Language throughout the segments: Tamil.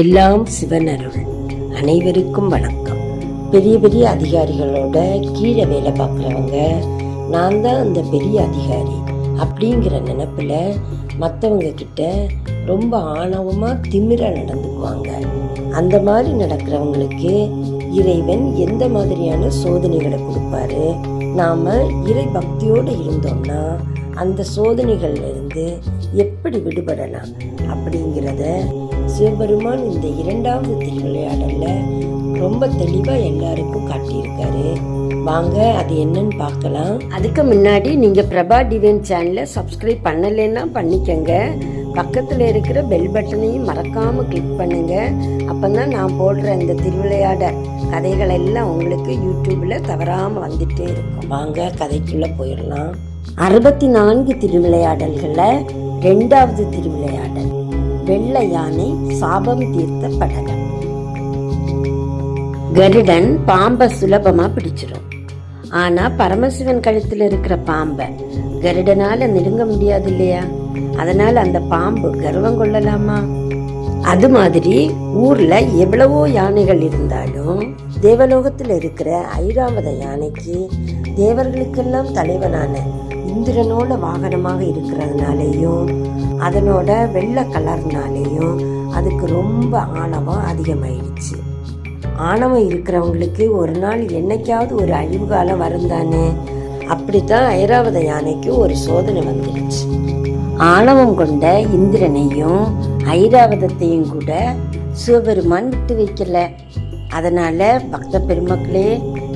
எல்லாம் சிவனருள். அனைவருக்கும் வணக்கம். பெரிய பெரிய அதிகாரிகளோட கீழே வேலை பார்க்குறவங்க நான் தான் அந்த பெரிய அதிகாரி அப்படிங்கிற நினப்பில் மற்றவங்க கிட்ட ரொம்ப ஆணவமாக திமிர நடந்துக்குவாங்க. அந்த மாதிரி நடக்கிறவங்களுக்கு இறைவன் எந்த மாதிரியான சோதனைகளை கொடுப்பாரு? நாம் இறை பக்தியோடு இருந்தோம்னா அந்த சோதனைகள்லேருந்து எப்படி விடுபடலாம் அப்படிங்கிறத சிவபெருமான் இந்த இரண்டாவது திருவிளையாடல்ல ரொம்ப தெளிவா எல்லாருக்கும் காட்டியிருக்காரு. வாங்க அது என்னன்னு பார்க்கலாம். அதுக்கு முன்னாடி நீங்க பிரபா டிவைன் சேனலை சப்ஸ்கிரைப் பண்ணலைன்னா பண்ணிக்கங்க. பக்கத்தில் இருக்கிற பெல் பட்டனையும் மறக்காம கிளிக் பண்ணுங்க. அப்பதான் நான் போடுற இந்த திருவிளையாட கதைகள் எல்லாம் உங்களுக்கு யூடியூப்ல தவறாம வந்துட்டே இருக்கும். வாங்க கதைக்குள்ள போயிடலாம். அறுபத்தி நான்கு திருவிளையாடல்கள்ல ரெண்டாவது திருவிளையாடல். வெள்ளை யானை சாபம் தீர்த்த படகன் கருடன் பாம்பை சுலபமா பிடிச்சிரும். ஆனா பரமசிவன் கழுத்துல இருக்கிற பாம்பை கருடனால நெருங்க முடியாது இல்லையா? அதனால அந்த பாம்பு கர்வம் கொள்ளலாமா? அது மாதிரி ஊர்ல எவ்வளவோ யானைகள் இருந்தாலும் தேவலோகத்தில் இருக்கிற ஐராவத யானைக்கு தேவர்களுக்கெல்லாம் தலைவனான இந்திரனோட வாகனமாக இருக்கிறதுனாலேயும் அதனோட வெள்ளை கலர்னாலேயும் அதுக்கு ரொம்ப ஆணவம் அதிகமாயிடுச்சு. ஆணவம் இருக்கிறவங்களுக்கு ஒரு நாள் என்னைக்காவது ஒரு அழிவு காலம் வரும் தானே அப்படித்தான் ஐராவத யானைக்கு ஒரு சோதனை வந்துடுச்சு. ஆணவம் கொண்ட இந்திரனையும் ஐராவதத்தையும் கூட சிவபெருமான் விட்டு வைக்கல. அதனால பக்த பெருமக்களே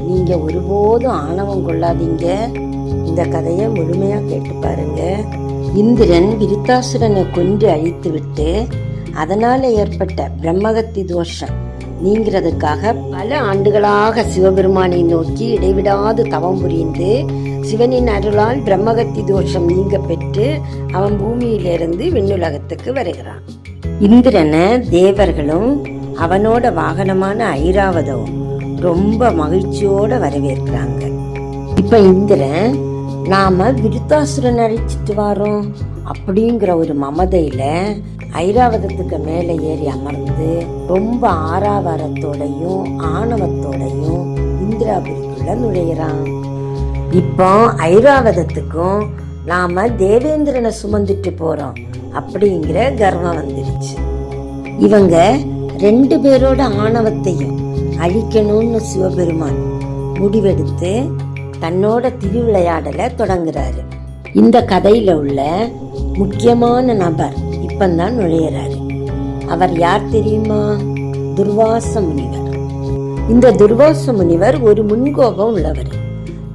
நீங்க ஒருபோதும் ஆணவம் கொள்ளாதீங்க. இந்த கதையை முழுமையா கேட்டு பாருங்க. இந்திரன் விருத்தாசுரனை கொன்று அழித்து விட்டு அதனால ஏற்பட்ட பிரம்மகத்தி தோஷம் நீங்கிறதுக்காக பல ஆண்டுகளாக சிவபெருமானை நோக்கி இடைவிடாது தவம் புரிந்து சிவனின் அருளால் பிரம்மகத்தி தோஷம் நீங்க பெற்று அவன் பூமியிலிருந்து விண்ணுலகத்துக்கு வருகிறான். இந்திரனை தேவர்களும் அவனோட வாகனமான ஐராவதம் ரொம்ப மகிழ்ச்சியோட வரவேற்கிறாங்க. இப்ப இந்திரன் நாம விருத்தாசுரன் அழிச்சிட்டு வரோம் அப்படிங்கிற ஒரு மமதையில ஐராவதத்துக்கு மேலே ஏறி அமர்ந்து ரொம்ப ஆறாவாரத்தோடையும் ஆணவத்தோடையும் இந்திராபுரிக்குள்ள நுழையிறான். இப்போ ஐராவதத்துக்கும் நாம தேவேந்திரனை சுமந்துட்டு போறோம் அப்படிங்கிற கர்வம் வந்துருச்சு. இவங்க ரெண்டு பேரோட ஆணவத்தையும் அழிக்கணும்னு சிவபெருமான் முடிவெடுத்து தன்னோட திருவிளையாடலை தொடங்குறாரு. இந்த கதையில உள்ள முக்கியமான நபர் இப்பந்தான் நுழையிறாரு. அவர் யார் தெரியுமா? துர்வாச முனிவர். இந்த துர்வாச முனிவர் ஒரு முன்கோபம் உள்ளவர்.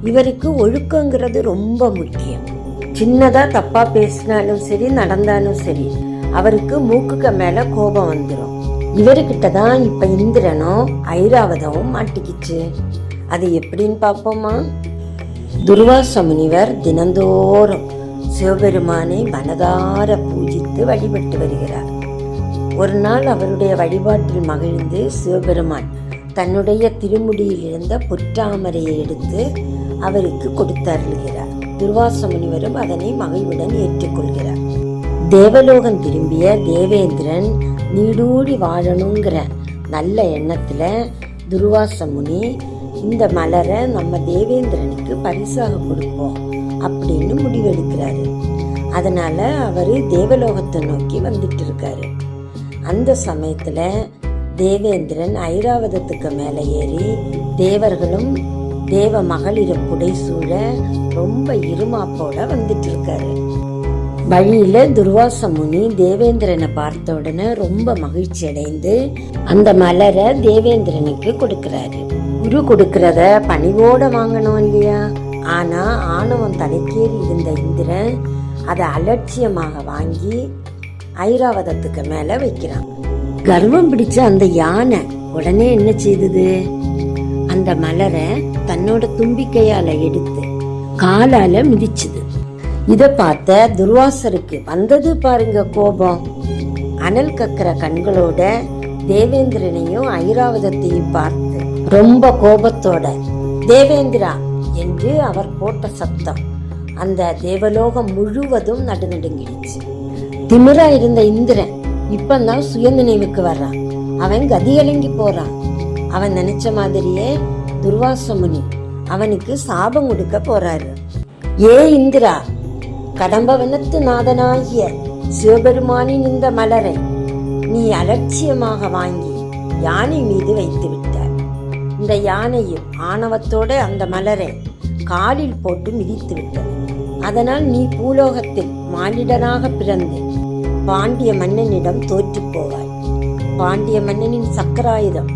இவருக்கு ஒழுக்கங்கிறது ரொம்ப முக்கியம். சின்னதா தப்பா பேசினாலும் சரி நடந்தாலும் சரி அவருக்கு மூக்குக்கு மேல கோபம் வந்துடும் இவர்கிட்ட தான் இப்ப இந்திரனும் ஐராவதமும் மாட்டிக்கிச்சு. அது எப்படின்னு பார்ப்போமா? துர்வாச முனிவர் தினந்தோறும் சிவபெருமானை மனதார பூஜித்து வழிபட்டு வருகிறார். ஒரு நாள் அவருடைய வழிபாட்டில் மகிழ்ந்து சிவபெருமான் தன்னுடைய திருமுடியில் இருந்த பொற்றாமரையை எடுத்து அவருக்கு கொடுத்தருள்கிறார். துர்வாச முனிவரும் அதனை மகிழ்வுடன் ஏற்றுக்கொள்கிறார். தேவலோகம் திரும்பிய தேவேந்திரன் நீடூடி வாழணுங்கிற நல்ல எண்ணத்தில் துர்வாச முனி இந்த மலரை நம்ம தேவேந்திரனுக்கு பரிசாக கொடுப்போம் அப்படின்னு முடிவெடுக்கிறாரு. அதனால் அவர் தேவலோகத்தை நோக்கி வந்துட்டு இருக்காரு அந்த சமயத்தில் தேவேந்திரன் ஐராவதத்துக்கு மேலே ஏறி தேவர்களும் தேவ மகளிர புடைசூழ ரொம்ப இருமாப்போட வந்துட்டு இருக்காரு வழியில துர்வாச முனி தேவேந்திரனை பார்த்த உடனே ரொம்ப மகிழ்ச்சி அடைந்து அந்த மலரை தேவேந்திரனுக்கு கொடுக்கறாரு. குரு கொடுக்கறத பணிவோட வாங்கணும் இல்லையா? ஆனா ஆணவம் தலைக்கேறி இருந்த இந்திரன் அதை அலட்சியமாக வாங்கி ஐராவதத்துக்கு மேல வைக்கிறான். கர்வம் பிடிச்ச அந்த யானை உடனே என்ன செய்தது? அந்த மலரை தன்னோட தும்பிக்கையால எடுத்து காலால மிதிச்சுது. இத பார்த்த துர்வாசருக்கு வந்தது பாருங்க கோபம். அனல் கக்கிற கண்களோட தேவேந்திரனையும் ஐராவதத்தையும் பார்த்து ரொம்ப கோபத்தோட தேவேந்திரா என்று அவர் போட்ட சத்தம் அந்த தேவலோகம் முழுவதும் நடுநடுங்கிடுச்சு. திமிரா இருந்த இந்திரன் இப்பந்தான் சுயநினைவுக்கு வர்றான். அவன் கதிகலங்கி போறான். அவன் நினைச்ச மாதிரியே துர்வாச முனி அவனுக்கு சாபம் கொடுக்க போறாரு. ஏ இந்திரா கடம்பவனத்து நாதனாகிய சிவபெருமானின் இந்த மலரை நீ அலட்சியமாக வாங்கி யானை மீது வைத்து விட்டாய் இந்த யானையும் ஆணவத்தோடு அந்த மலரை காலில் போட்டு மிதித்து விட்டது அதனால் நீ பூலோகத்தில் மானிடனாக பிறந்து பாண்டிய மன்னனிடம் தோற்றுப் போவாய். பாண்டிய மன்னனின் சக்கராயுதம்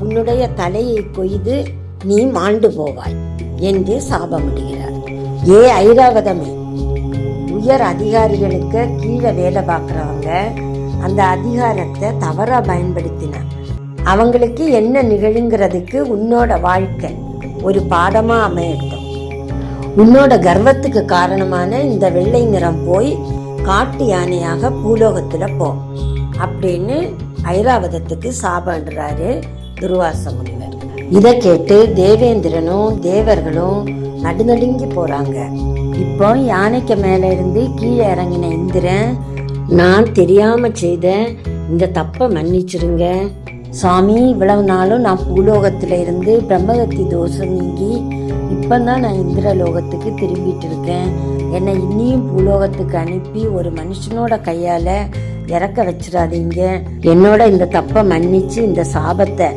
உன்னுடைய தலையை கொய்து நீ மாண்டு போவாய் என்று சாபமிடுகிறார். ஏ ஐராவதமே உயர் அதிகாரிகளுக்கு கீழே வேலை பார்க்குறவங்க அந்த அதிகாரத்தை தவறாக பயன்படுத்தின அவங்களுக்கு என்ன நிகழுங்கிறதுக்கு உன்னோட வாழ்க்கை ஒரு பாடமாக அமையட்டும். உன்னோட கர்வத்துக்கு காரணமான இந்த வெள்ளை நிறம் போய் காட்டு யானையாக பூலோகத்தில் போ அப்படின்னு ஐராவதத்துக்கு சாபன்றாரு துர்வாச முனிவர் இதை கேட்டு தேவேந்திரனும் தேவர்களும் நடுநடுங்கி போகிறாங்க இப்போ யானைக்கு மேலே இருந்து கீழே இறங்கின இந்திரன் நான் தெரியாம செய்த இந்த தப்பை மன்னிச்சிருங்க. சாமி இவ்வளவு நாளும் நான் பூலோகத்தில் இருந்து பிரம்மகத்தி தோஷம் நீங்கி இப்போ தான் நான் இந்திரலோகத்துக்கு திரும்பிட்டு இருக்கேன். என்னை இன்னியும் பூலோகத்துக்கு அனுப்பி ஒரு மனுஷனோட கையால் இறக்க வச்சிடாதீங்க. என்னோட இந்த தப்பை மன்னிச்சு இந்த சாபத்தை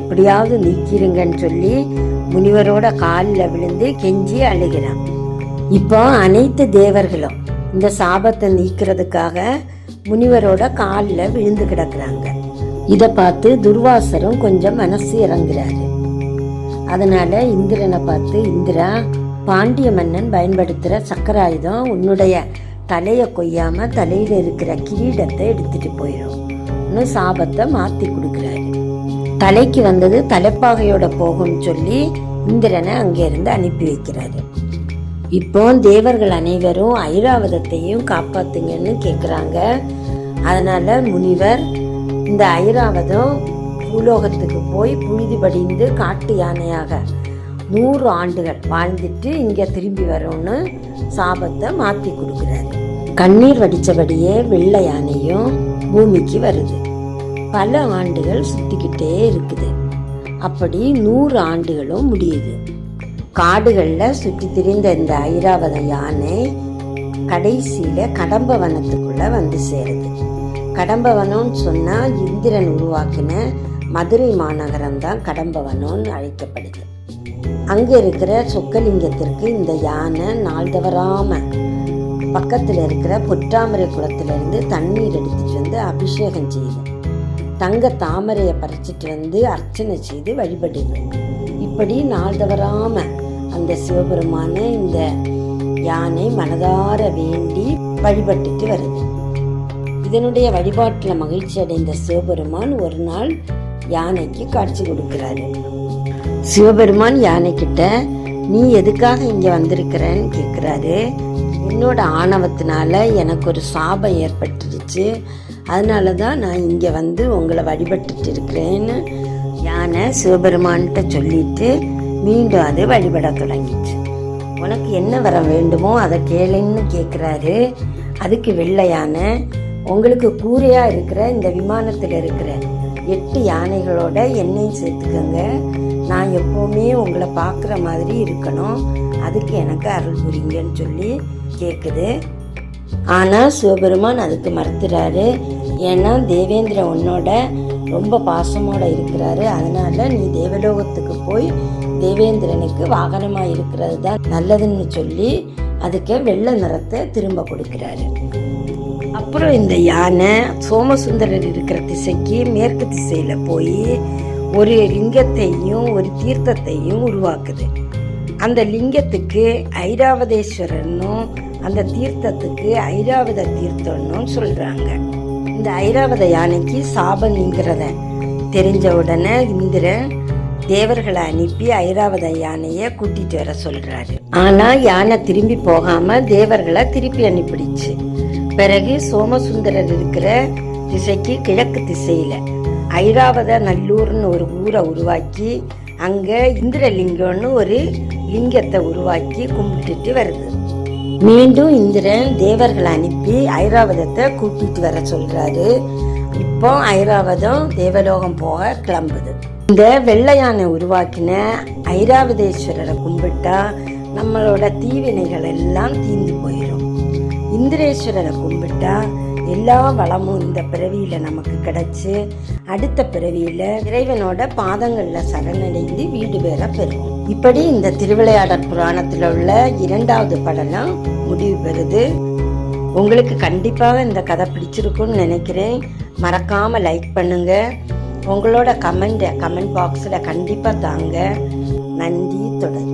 எப்படியாவது நீக்கிருங்கன்னு சொல்லி முனிவரோட காலில் விழுந்து கெஞ்சி அழுகிறான். இப்போ அனைத்து தேவர்களும் இந்த சாபத்தை நீக்கிறதுக்காக முனிவரோட காலில் விழுந்து கிடக்குறாங்க. இதை பார்த்து துர்வாசரும் கொஞ்சம் மனசு இறங்குறாரு. அதனால இந்திரனை பார்த்து இந்திரா பாண்டிய மன்னன் பயன்படுத்துகிற சக்கராயுதம் உன்னுடைய தலையை கொய்யாம தலையில் இருக்கிற கிரீடத்தை எடுத்துட்டு போயிடும் சாபத்தை மாத்தி கொடுக்குறாரு. தலைக்கு வந்தது தலைப்பாகையோட போகும்னு சொல்லி இந்திரனை அங்கிருந்து அனுப்பி வைக்கிறாரு. இப்போ தேவர்கள் அனைவரும் ஐராவதத்தையும் காப்பாத்துங்கன்னு கேட்குறாங்க அதனால முனிவர் இந்த ஐராவதம் பூலோகத்துக்கு போய் புழுதி படிந்து காட்டு யானையாக நூறு ஆண்டுகள் வாழ்ந்துட்டு இங்கே திரும்பி வரும்னு சாபத்தை மாற்றி கொடுக்குறாரு. கண்ணீர் வடித்தபடியே வெள்ளை யானையும் பூமிக்கு வருது. பல ஆண்டுகள் சுற்றிக்கிட்டே இருக்குது. அப்படி நூறு ஆண்டுகளும் முடியுது. காடுகளில் சுற்றி திரிந்த இந்த ஐராவத யானை கடைசியில் கடம்ப வனத்துக்குள்ளே வந்து சேருது. கடம்பவனம்னு சொன்னால் இந்திரன் உருவாக்கின மதுரை மாநகரம் தான் கடம்பவனம்னு அழைக்கப்படுது. அங்கே இருக்கிற சொக்கலிங்கத்திற்கு இந்த யானை நாள் தவறாமல் பக்கத்தில் இருக்கிற பொற்றாமரை குளத்திலிருந்து தண்ணீர் எடுத்துட்டு வந்து அபிஷேகம் செய்யுது தங்க தாமரையை பறிச்சிட்டு வந்து அர்ச்சனை செய்து வழிபடுது இப்படி நாள் தவறாமல் அந்த சிவபெருமான இந்த யானை மனதார வேண்டி வழிபட்டுட்டு வருது. இதனுடைய வழிபாட்டில் மகிழ்ச்சி அடைந்த சிவபெருமான் ஒரு நாள் யானைக்கு காட்சி கொடுக்கிறாரு. சிவபெருமான் யானை கிட்ட நீ எதுக்காக இங்கே வந்திருக்கிறன்னு கேட்குறாரு என்னோட ஆணவத்தினால எனக்கு ஒரு சாபம் ஏற்பட்டுருச்சு. அதனால தான் நான் இங்கே வந்து உங்களை வழிபட்டுட்டு இருக்கிறேன்னு யானை சிவபெருமான்கிட்ட சொல்லிட்டு மீண்டும் அது வழிபட தொடங்கிச்சு. உனக்கு என்ன வர வேண்டுமோ அதை கேளுன்னு கேட்குறாரு அதுக்கு வெள்ளையான உங்களுக்கு கூரையாக இருக்கிற இந்த விமானத்தில் இருக்கிற எட்டு யானைகளோட என்னையும் சேர்த்துக்கோங்க. நான் எப்போவுமே உங்களை பார்க்குற மாதிரி இருக்கணும். அதுக்கு எனக்கு அருள் புரிங்கன்னு சொல்லி கேட்குது ஆனால் சிவபெருமான் அதுக்கு மறுத்துறாரு. ஏன்னா தேவேந்திர உன்னோட ரொம்ப பாசமோட இருக்கிறாரு. அதனால் நீ தேவலோகத்துக்கு போய் தேவேந்திரனுக்கு வாகனமாக இருக்கிறது தான் நல்லதுன்னு சொல்லி அதுக்கு வெள்ளை நிறத்தை திரும்ப கொடுக்கிறாரு. அப்புறம் இந்த யானை சோமசுந்தரர் இருக்கிற திசைக்கு மேற்கு திசையில் போய் ஒரு லிங்கத்தையும் ஒரு தீர்த்தத்தையும் உருவாக்குது. அந்த லிங்கத்துக்கு ஐராவதேஸ்வரனும் அந்த தீர்த்தத்துக்கு ஐராவத தீர்த்தம்னு சொல்கிறாங்க இந்த ஐராவத யானைக்கு சாபம் நீங்கிறத தெரிஞ்ச உடனே இந்திரன் தேவர்களை அனுப்பி ஐராவத யானையை கூட்டிட்டு வர சொல்றாரு. ஆனா யானை திரும்பி போகாம தேவர்களை திருப்பி அனுப்பிடுச்சு. பிறகு சோமசுந்தரர் இருக்கிற திசைக்கு கிழக்கு திசையில ஐராவத நல்லூர்னு ஒரு ஊரை உருவாக்கி அங்க இந்திரலிங்கம்னு ஒரு லிங்கத்தை உருவாக்கி கும்பிட்டுட்டு வருது. மீண்டும் இந்திரன் தேவர்களை அனுப்பி ஐராவதத்தை கூட்டிட்டு வர சொல்றாரு. இப்போ ஐராவதம் தேவலோகம் போக கிளம்புது. இந்த வெள்ளையானை உருவாக்கின ஐராவதேஸ்வரரை கும்பிட்டா நம்மளோட தீவினைகள் எல்லாம் தீந்து போயிடும் இந்திரேஸ்வரரை கும்பிட்டா எல்லா வளமும் இந்த பிறவியில் நமக்கு கிடைச்சி அடுத்த பிறவியில் இறைவனோட பாதங்களில் சரணடைந்து வீடு பேர பெறுவோம். இப்படி இந்த திருவிளையாடற் புராணத்தில் உள்ள இரண்டாவது படலம் முடிவு பெறுது. உங்களுக்கு கண்டிப்பாக இந்த கதை பிடிச்சிருக்கும்னு நினைக்கிறேன். மறக்காமல் லைக் பண்ணுங்கள் உங்களோட கமெண்ட்டை கமெண்ட் பாக்ஸில் கண்டிப்பாக தாங்க. நன்றி தொடரும்